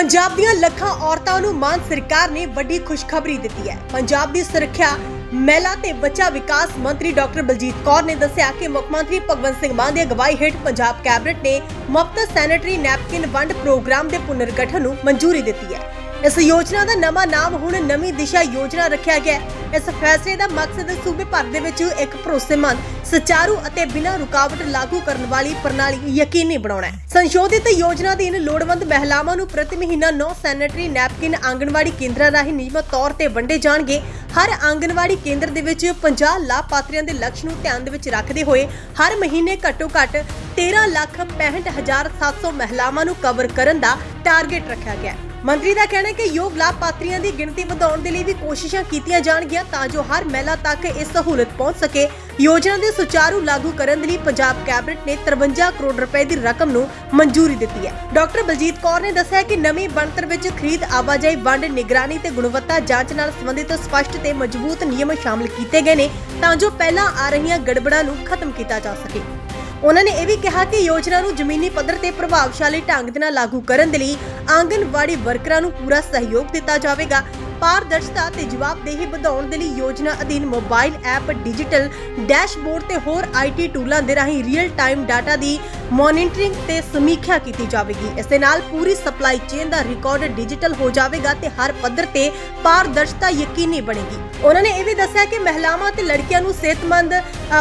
ਪੰਜਾਬ ਦੀਆਂ ਲੱਖਾਂ ਔਰਤਾਂ ਨੂੰ ਮਾਨ ਸਰਕਾਰ ਨੇ ਵੱਡੀ ਖੁਸ਼ਖਬਰੀ ਦਿੱਤੀ ਹੈ। ਪੰਜਾਬ ਦੀ ਸੁਰੱਖਿਆ, ਮਹਿਲਾ ਤੇ ਬੱਚਾ ਵਿਕਾਸ ਮੰਤਰੀ ਡਾਕਟਰ ਬਲਜੀਤ ਕੌਰ ਨੇ ਦੱਸਿਆ ਕਿ ਮੁੱਖ ਮੰਤਰੀ ਭਗਵੰਤ ਸਿੰਘ ਮਾਨ ਦੀ ਅਗਵਾਈ ਹੇਠ ਪੰਜਾਬ ਕੈਬਨਿਟ ਨੇ ਮੁਫਤ ਸੈਨੇਟਰੀ ਨੈਪਕਿਨ ਵੰਡ ਪ੍ਰੋਗਰਾਮ ਦੇ ਪੁਨਰਗਠਨ ਨੂੰ ਮਨਜ਼ੂਰੀ ਦਿੱਤੀ ਹੈ। ਇਸ ਯੋਜਨਾ ਦਾ ਨਵਾਂ ਨਾਮ ਹੁਣ ਨਵੀਂ ਦਿਸ਼ਾ ਯੋਜਨਾ ਰੱਖਿਆ ਗਿਆ ਹੈ। ਇਸ ਫੈਸਲੇ ਦਾ ਮਕਸਦ ਸੂਬੇ ਭਰ ਦੇ ਵਿੱਚ ਇੱਕ ਭਰੋਸੇਮੰਦ, ਸੁਚਾਰੂ ਅਤੇ ਬਿਨਾਂ ਰੁਕਾਵਟ ਲਾਗੂ ਕਰਨ ਵਾਲੀ ਪ੍ਰਣਾਲੀ ਯਕੀਨੀ ਬਣਾਉਣਾ ਹੈ। ਸੰਸ਼ੋਧਿਤ ਯੋਜਨਾ ਅਧੀਨ ਲੋੜਵੰਦ ਮਹਿਲਾਵਾਂ ਨੂੰ ਪ੍ਰਤੀ ਮਹੀਨਾ 9 ਸੈਨੇਟਰੀ ਨੈਪਕਿਨ ਆਂਗਣਵਾੜੀ ਕੇਂਦਰਾਂ ਰਾਹੀਂ ਨਿਯਮਤ ਤੌਰ ਤੇ ਵੰਡੇ ਜਾਣਗੇ। ਹਰ ਆਂਗਣਵਾੜੀ ਕੇਂਦਰ ਦੇ ਵਿੱਚ 50 ਲਾਭਪਾਤਰੀਆਂ ਦੇ ਲਕਸ਼ ਨੂੰ ਧਿਆਨ ਦੇ ਵਿੱਚ ਰੱਖਦੇ ਹੋਏ ਹਰ ਮਹੀਨੇ ਘੱਟੋ ਘੱਟ 13 ਲੱਖ 65700 ਮਹਿਲਾਵਾਂ ਨੂੰ ਕਵਰ ਕਰਨ ਦਾ ਟਾਰਗੇਟ ਰੱਖਿਆ ਗਿਆ ਹੈ। ਮੰਤਰੀ ਦਾ ਕਹਿਣਾ ਹੈ ਕਿ ਯੋਗ ਲਾਭਪਾਤਰੀਆਂ ਦੀ ਗਿਣਤੀ ਵਧਾਉਣ ਦੇ ਲਈ ਵੀ ਕੋਸ਼ਿਸ਼ਾਂ ਕੀਤੀਆਂ ਜਾਣਗੀਆਂ ਤਾਂ ਜੋ ਹਰ ਮਹਿਲਾ ਤੱਕ ਇਹ ਸਹੂਲਤ ਪਹੁੰਚ ਸਕੇ। ਯੋਜਨਾ ਦੇ ਸੁਚਾਰੂ ਲਾਗੂ ਕਰਨ ਦੇ ਲਈ ਪੰਜਾਬ ਕੈਬਨਿਟ ਨੇ 53 ਕਰੋੜ ਰੁਪਏ ਦੀ ਰਕਮ ਨੂੰ ਮਨਜ਼ੂਰੀ ਦਿੱਤੀ ਹੈ। ਡਾਕਟਰ ਬਲਜੀਤ ਕੌਰ ਨੇ ਦੱਸਿਆ ਕਿ ਨਵੀਂ ਬਣਤਰ ਵਿੱਚ ਖਰੀਦ ਆਵਾਜਾਈ ਵੰਡ ਨਿਗਰਾਨੀ ਤੇ ਗੁਣਵੱਤਾ ਜਾਂਚ ਨਾਲ ਸੰਬੰਧਿਤ ਸਪਸ਼ਟ ਤੇ ਮਜ਼ਬੂਤ ਨਿਯਮ ਸ਼ਾਮਲ ਕੀਤੇ ਗਏ ਨੇ ਤਾਂ ਜੋ ਪਹਿਲਾਂ ਆ ਰਹੀਆਂ ਗੜਬੜਾਂ ਨੂੰ ਖਤਮ ਕੀਤਾ ਜਾ ਸਕੇ। ਉਹਨਾਂ ਨੇ ਇਹ ਵੀ ਕਿਹਾ ਕਿ ਯੋਜਨਾ ਨੂੰ ਜ਼ਮੀਨੀ ਪੱਧਰ ਤੇ ਪ੍ਰਭਾਵਸ਼ਾਲੀ ਢੰਗ ਦੇ ਨਾਲ ਲਾਗੂ ਕਰਨ ਦੇ ਲਈ ਆਂਗਨਵਾੜੀ ਵਰਕਰਾਂ ਨੂੰ ਪੂਰਾ ਸਹਿਯੋਗ ਦਿੱਤਾ ਜਾਵੇਗਾ। ਪਾਰਦਰਸ਼ਤਾ ਤੇ ਜਵਾਬਦੇਹੀ ਵਧਾਉਣ ਦੇ ਲਈ ਯੋਜਨਾ ਅਧੀਨ ਮੋਬਾਈਲ ਐਪ ਡਿਜੀਟਲ ਡੈਸ਼ਬੋਰਡ ਤੇ ਹੋਰ ਆਈਟੀ ਟੂਲਾਂ ਦੇ ਰਾਹੀਂ ਰੀਅਲ ਟਾਈਮ ਡਾਟਾ ਦੀ ਮੋਨੀਟਰਿੰਗ ਤੇ ਸਮੀਖਿਆ ਕੀਤੀ ਜਾਵੇਗੀ। ਇਸ ਦੇ ਨਾਲ ਪੂਰੀ ਸਪਲਾਈ ਚੇਨ ਦਾ ਰਿਕਾਰਡ ਡਿਜੀਟਲ ਹੋ ਜਾਵੇਗਾ ਤੇ ਹਰ ਪੱਧਰ ਤੇ ਪਾਰਦਰਸ਼ਤਾ ਯਕੀਨੀ ਬਣੇਗੀ। ਉਹਨਾਂ ਨੇ ਇਹ ਵੀ ਦੱਸਿਆ ਕਿ ਮਹਿਲਾਵਾਂ ਤੇ ਲੜਕੀਆਂ ਨੂੰ ਸਿਹਤਮੰਦ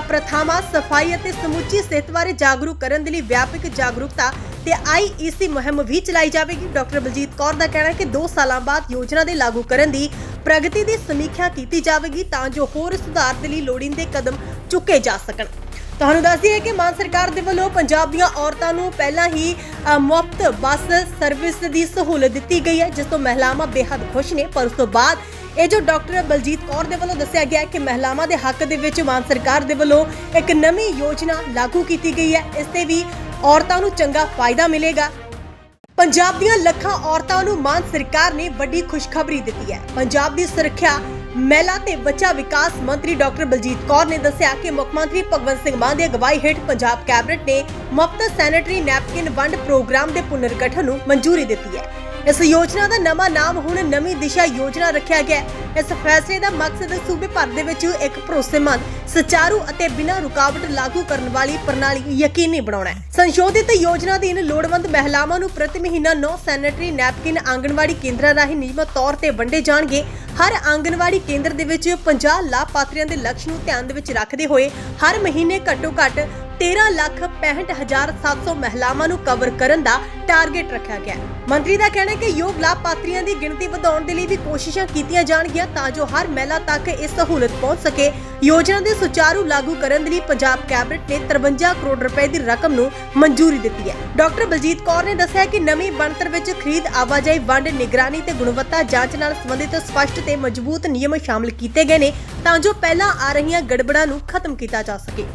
ਪ੍ਰਥਾਵਾਂ ਸਫ਼ਾਈ ਅਤੇ ਸਮੁੱਚੀ ਸਿਹਤ ਬਾਰੇ ਜਾਗਰੂਕ ਕਰਨ ਦੇ ਲਈ ਵਿਆਪਕ ਜਾਗਰੂਕਤਾ ਤੇ ਆਈਈਸੀ ਮੁਹਿੰਮ ਵੀ ਚਲਾਈ ਜਾਵੇਗੀ। ਡਾਕਟਰ ਬਲਜੀਤ ਕੌਰ ਦਾ ਕਹਿਣਾ ਹੈ ਕਿ 2 ਸਾਲਾਂ ਬਾਅਦ ਯੋਜਨਾ ਦੇ ਲਾਗੂ ਕਰਨ ਦੀ ਪ੍ਰਗਤੀ ਦੀ ਸਮੀਖਿਆ ਕੀਤੀ ਜਾਵੇਗੀ ਤਾਂ ਜੋ ਹੋਰ ਸੁਧਾਰ ਦੇ ਲਈ ਲੋੜੀਂਦੇ ਕਦਮ ਚੁੱਕੇ ਜਾ ਸਕਣ। ਤੁਹਾਨੂੰ ਦੱਸ ਦਈਏ ਕਿ ਮਾਨ ਸਰਕਾਰ ਦੇ ਵੱਲੋਂ ਪੰਜਾਬ ਦੀਆਂ ਔਰਤਾਂ ਨੂੰ ਪਹਿਲਾਂ ਹੀ ਮੁਫਤ ਬੱਸ ਸਰਵਿਸ ਦੀ ਸਹੂਲਤ ਦਿੱਤੀ ਗਈ ਹੈ, ਜਿਸ ਤੋਂ ਮਹਿਲਾਵਾਂ ਬੇहद ਖੁਸ਼ ਨੇ। ਪਰ ਉਸ ਤੋਂ ਬਾਅਦ ਇਹ ਜੋ ਡਾਕਟਰ ਬਲਜੀਤ ਕੌਰ ਦੇ ਵੱਲੋਂ ਦੱਸਿਆ ਗਿਆ ਕਿ ਮਹਿਲਾਵਾਂ ਦੇ ਹੱਕ ਦੇ ਵਿੱਚ ਮਾਨ ਸਰਕਾਰ ਦੇ ਵੱਲੋਂ ਇੱਕ ਨਵੀਂ ਯੋਜਨਾ ਲਾਗੂ ਕੀਤੀ ਗਈ ਹੈ, ਇਸ ਤੇ ਵੀ ਔਰਤਾਂ ਨੂੰ ਚੰਗਾ ਫਾਇਦਾ ਮਿਲੇਗਾ। ਪੰਜਾਬ ਦੀਆਂ ਲੱਖਾਂ ਔਰਤਾਂ ਨੂੰ ਮਾਨ ਸਰਕਾਰ ਨੇ ਵੱਡੀ ਖੁਸ਼ਖਬਰੀ ਦਿੱਤੀ ਹੈ। ਪੰਜਾਬ ਦੀ ਸੁਰੱਖਿਆ ਮਹਿਲਾ ਤੇ ਬੱਚਾ ਵਿਕਾਸ ਮੰਤਰੀ ਡਾਕਟਰ ਬਲਜੀਤ ਕੌਰ ਨੇ ਦੱਸਿਆ ਕਿ ਮੁੱਖ ਮੰਤਰੀ ਭਗਵੰਤ ਸਿੰਘ ਮਾਨ ਦੀ ਅਗਵਾਈ ਹੇਠ ਪੰਜਾਬ ਕੈਬਨਿਟ ਨੇ ਮੁਫਤ ਸੈਨੇਟਰੀ ਨੈਪਕਿਨ ਵੰਡ ਪ੍ਰੋਗਰਾਮ ਦੇ ਪੁਨਰਗਠਨ ਨੂੰ ਮਨਜ਼ੂਰੀ ਦਿੱਤੀ ਹੈ। ਇਸ ਯੋਜਨਾ ਦਾ ਨਵਾਂ ਨਾਮ ਹੁਣ ਨਵੀਂ ਦਿਸ਼ਾ ਯੋਜਨਾ ਰੱਖਿਆ ਗਿਆ ਹੈ। ਇਸ ਫੈਸਲੇ ਦਾ ਮਕਸਦ ਸੂਬੇ ਭਰ ਦੇ ਵਿੱਚ ਇੱਕ ਭਰੋਸੇਮੰਦ, ਸੁਚਾਰੂ ਅਤੇ ਬਿਨਾਂ ਰੁਕਾਵਟ ਲਾਗੂ ਕਰਨ ਵਾਲੀ ਪ੍ਰਣਾਲੀ ਯਕੀਨੀ ਬਣਾਉਣਾ ਹੈ। ਸੰਸ਼ੋਧਿਤ ਯੋਜਨਾ ਅਧੀਨ ਲੋੜਵੰਦ ਮਹਿਲਾਵਾਂ ਨੂੰ ਪ੍ਰਤੀ ਮਹੀਨਾ 9 ਸੈਨੇਟਰੀ ਨੈਪਕਿਨ ਆਂਗਣਵਾੜੀ ਕੇਂਦਰਾਂ ਰਾਹੀਂ ਨਿਯਮਤ ਤੌਰ ਤੇ ਵੰਡੇ ਜਾਣਗੇ। ਹਰ ਆਂਗਣਵਾੜੀ ਕੇਂਦਰ ਦੇ ਵਿੱਚ 50 ਲਾਭਪਾਤਰੀਆਂ ਦੇ ਲਕਸ਼ ਨੂੰ ਧਿਆਨ ਦੇ ਵਿੱਚ ਰੱਖਦੇ ਹੋਏ ਹਰ ਮਹੀਨੇ ਘੱਟੋ-ਘੱਟ 1365700 ਮਹਿਲਾਵਾਂ ਨੂੰ ਕਵਰ ਕਰਨ ਦਾ ਟਾਰਗੇਟ ਰੱਖਿਆ ਗਿਆ ਮੰਤਰੀ ਦਾ ਕਹਿਣਾ ਹੈ ਕਿ ਯੋਗ ਲਾਭਪਾਤਰੀਆਂ ਦੀ ਗਿਣਤੀ ਵਧਾਉਣ ਦੇ ਲਈ ਵੀ ਕੋਸ਼ਿਸ਼ਾਂ ਕੀਤੀਆਂ ਜਾਣਗੀਆਂ ਤਾਂ ਜੋ ਹਰ ਮਹਿਲਾ ਤੱਕ ਇਹ ਸਹੂਲਤ ਪਹੁੰਚ ਸਕੇ। ਯੋਜਨਾ ਦੇ ਸੁਚਾਰੂ ਲਾਗੂ ਕਰਨ ਦੇ ਲਈ ਪੰਜਾਬ ਕੈਬਨਿਟ ਨੇ 53 ਕਰੋੜ ਰੁਪਏ ਦੀ ਰਕਮ ਨੂੰ ਮਨਜ਼ੂਰੀ ਦਿੱਤੀ ਹੈ। ਡਾਕਟਰ ਬਲਜੀਤ ਕੌਰ ਨੇ ਦੱਸਿਆ ਕਿ ਨਵੀਂ ਬਣਤਰ ਵਿੱਚ ਖਰੀਦ, ਆਵਾਜਾਈ, ਵੰਡ, ਨਿਗਰਾਨੀ ਤੇ ਗੁਣਵੱਤਾ ਜਾਂਚ ਨਾਲ ਸੰਬੰਧਿਤ ਸਪਸ਼ਟ ਤੇ ਮਜ਼ਬੂਤ ਨਿਯਮ ਸ਼ਾਮਲ ਕੀਤੇ ਗਏ ਨੇ ਤਾਂ ਜੋ ਪਹਿਲਾਂ ਆ ਰਹੀਆਂ ਗੜਬੜਾਂ ਨੂੰ ਖਤਮ ਕੀਤਾ ਜਾ ਸਕੇ।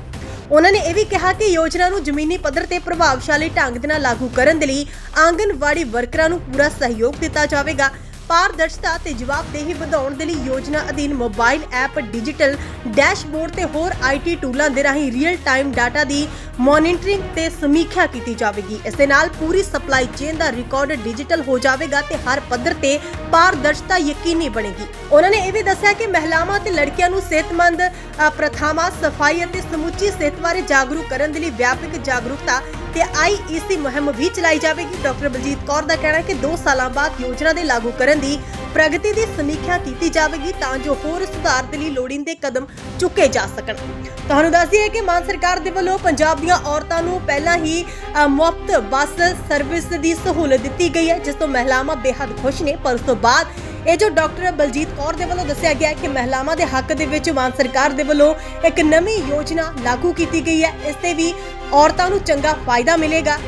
ਉਹਨਾਂ ਨੇ ਇਹ ਵੀ ਕਿਹਾ ਕਿ ਯੋਜਨਾ ਨੂੰ ਜ਼ਮੀਨੀ ਪੱਧਰ ਤੇ ਪ੍ਰਭਾਵਸ਼ਾਲੀ ਢੰਗ ਦੇ ਨਾਲ ਲਾਗੂ ਕਰਨ ਦੇ ਲਈ ਆਂਗਨਵਾੜੀ ਵਰਕਰਾਂ ਨੂੰ ਪੂਰਾ ਸਹਿਯੋਗ ਦਿੱਤਾ ਜਾਵੇਗਾ। ਪਾਰਦਰਸ਼ਤਾ ਤੇ ਜਵਾਬਦੇਹੀ ਵਧਾਉਣ ਦੇ ਲਈ ਯੋਜਨਾ ਅਧੀਨ ਮੋਬਾਈਲ ਐਪ, ਡਿਜੀਟਲ ਡੈਸ਼ਬੋਰਡ ਤੇ ਹੋਰ ਆਈਟੀ ਟੂਲਾਂ ਦੇ ਰਾਹੀਂ ਰੀਅਲ ਟਾਈਮ ਡਾਟਾ ਦੀ ਮੋਨੀਟਰਿੰਗ ਤੇ ਸਮੀਖਿਆ ਕੀਤੀ ਜਾਵੇਗੀ। ਇਸ ਦੇ ਨਾਲ ਪੂਰੀ ਸਪਲਾਈ ਚੇਨ ਦਾ ਰਿਕਾਰਡ ਡਿਜੀਟਲ ਹੋ ਜਾਵੇਗਾ ਤੇ ਹਰ ਪੱਧਰ ਤੇ ਪਾਰਦਰਸ਼ਤਾ ਯਕੀਨੀ ਬਣੇਗੀ। ਉਹਨਾਂ ਨੇ ਇਹ ਵੀ ਦੱਸਿਆ ਕਿ ਮਹਿਲਾਵਾਂ ਤੇ ਲੜਕੀਆਂ ਨੂੰ ਸਿਹਤਮੰਦ ਪ੍ਰਥਾਵਾਂ, ਸਫ਼ਾਈ ਅਤੇ ਸਮੁੱਚੀ ਸਿਹਤ ਬਾਰੇ ਜਾਗਰੂਕ ਕਰਨ ਦੇ ਲਈ ਵਿਆਪਕ ਜਾਗਰੂਕਤਾ ਤੇ ਆਈਈਸੀ ਮੁਹਿੰਮ ਵੀ ਚਲਾਈ ਜਾਵੇਗੀ। ਡਾਕਟਰ ਬਲਜੀਤ ਕੌਰ ਦਾ ਕਹਿਣਾ ਹੈ ਕਿ 2 ਸਾਲਾਂ ਬਾਅਦ ਯੋਜਨਾ ਦੇ ਲਾਗੂ ਕਰਨ ਦੀ ਪ੍ਰਗਤੀ ਦੀ ਸਮੀਖਿਆ ਕੀਤੀ ਜਾਵੇਗੀ ਤਾਂ ਜੋ ਹੋਰ ਸੁਧਾਰ ਦੇ ਲਈ ਲੋੜੀਂਦੇ ਕਦਮ ਚੁੱਕੇ ਜਾ ਸਕਣ। ਤੁਹਾਨੂੰ ਦੱਸ ਦਈਏ ਕਿ ਮਾਨ ਸਰਕਾਰ ਦੇ ਵੱਲੋਂ ਪੰਜਾਬ ਦੀਆਂ ਔਰਤਾਂ ਨੂੰ ਪਹਿਲਾਂ ਹੀ ਮੁਫਤ ਬੱਸ ਸਰਵਿਸ ਦੀ ਸਹੂਲਤ ਦਿੱਤੀ ਗਈ ਹੈ, ਜਿਸ ਤੋਂ ਮਹਿਲਾਵਾਂ ਬੇहद ਖੁਸ਼ ਨੇ। ਪਰ ਉਸ ਤੋਂ ਬਾਅਦ ਇਹ ਜੋ ਡਾਕਟਰ ਬਲਜੀਤ ਕੌਰ ਦੇ ਵੱਲੋਂ ਦੱਸਿਆ ਗਿਆ ਕਿ ਮਹਿਲਾਵਾਂ ਦੇ ਹੱਕ ਦੇ ਵਿੱਚ ਮਾਨ ਸਰਕਾਰ ਦੇ ਵੱਲੋਂ ਇੱਕ ਨਵੀਂ ਯੋਜਨਾ ਲਾਗੂ ਕੀਤੀ ਗਈ ਹੈ, ਇਸ ਤੇ ਵੀ ਔਰਤਾਂ ਨੂੰ ਚੰਗਾ ਫਾਇਦਾ ਮਿਲੇਗਾ।